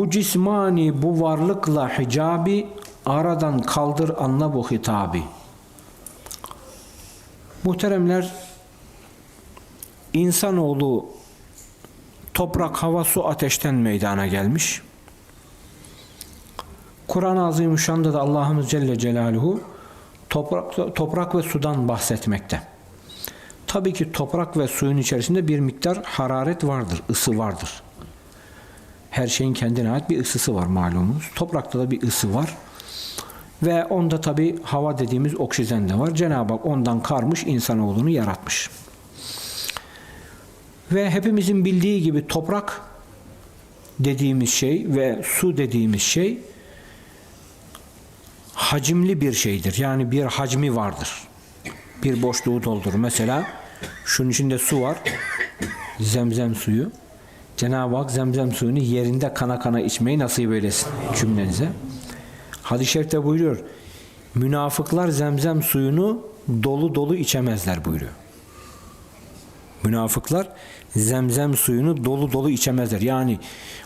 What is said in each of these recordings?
Bu cismani bu varlıkla hicabi aradan kaldır anla bu hitabi. Muhteremler insanoğlu toprak, hava, su, ateşten meydana gelmiş. Kur'an-ı Azimüşşan'da da Allah'ımız Celle Celaluhu toprak, toprak ve sudan bahsetmekte. Tabii ki toprak ve suyun içerisinde bir miktar hararet vardır, ısı vardır. Her şeyin kendine ait bir ısısı var malumunuz. Toprakta da bir ısı var. Ve onda tabii hava dediğimiz oksijen de var. Cenab-ı Hak ondan karmış insanoğlunu yaratmış. Ve hepimizin bildiği gibi toprak dediğimiz şey ve su dediğimiz şey hacimli bir şeydir. Yani bir hacmi vardır. Bir boşluğu doldurur. Mesela şunun içinde su var. Zemzem suyu. Cenab-ı Hak zemzem suyunu yerinde kana kana içmeyi nasip eylesin cümlenize. Hadis-i şerifte buyuruyor. Münafıklar zemzem suyunu dolu dolu içemezler buyuruyor. Münafıklar zemzem suyunu dolu dolu içemezler. Yani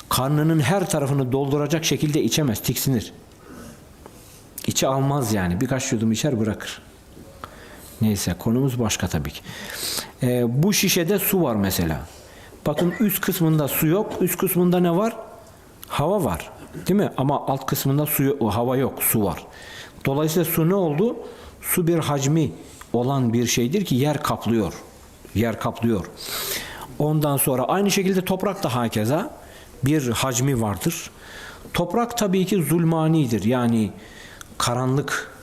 karnının her tarafını dolduracak şekilde içemez, tiksinir. İçi almaz yani. Birkaç yudum içer bırakır. Neyse konumuz başka tabii ki. Ee, bu şişede su var mesela. Bakın üst kısmında su yok. Üst kısmında ne var? Hava var. Değil mi? Ama alt kısmında su hava yok, su var. Dolayısıyla su ne oldu? Su bir hacmi olan bir şeydir ki yer kaplıyor. Yer kaplıyor. Ondan sonra aynı şekilde toprak da hakeza bir hacmi vardır. Toprak tabii ki zulmanidir. Yani karanlık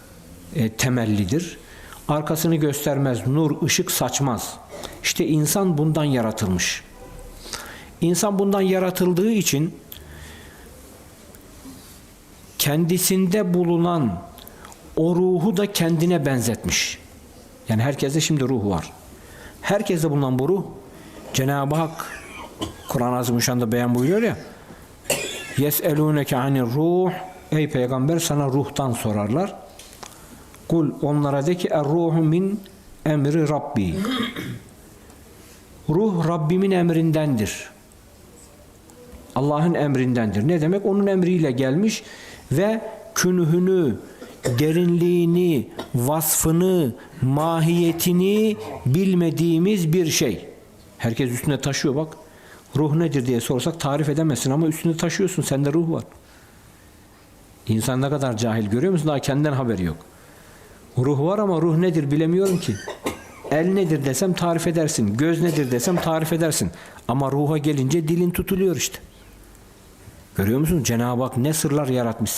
e, temellidir. Arkasını göstermez, nur, ışık saçmaz. İşte insan bundan yaratılmış. İnsan bundan yaratıldığı için kendisinde bulunan o ruhu da kendine benzetmiş. Yani herkeste şimdi ruh var. Herkeste bulunan bu ruh Cenab-ı Hak Kur'an-ı Azimüşşan'da beyan buyuruyor ya Yes'elûneke anir ruh Ey peygamber sana ruhtan sorarlar. Kul onlara de ki er ruhu min emri Rabbi. Ruh Rabbimin emrindendir. Allah'ın emrindendir. Ne demek? Onun emriyle gelmiş ve künhünü, derinliğini, vasfını, mahiyetini bilmediğimiz bir şey. Herkes üstüne taşıyor bak. Ruh nedir diye sorsak tarif edemezsin ama üstünde taşıyorsun. Sende ruh var. İnsan ne kadar cahil görüyor musun? Daha kendinden haberi yok. Ruh var ama ruh nedir bilemiyorum ki. El nedir desem tarif edersin. Göz nedir desem tarif edersin. Ama ruha gelince dilin tutuluyor işte. Görüyor musun? Cenab-ı Hak ne sırlar yaratmış.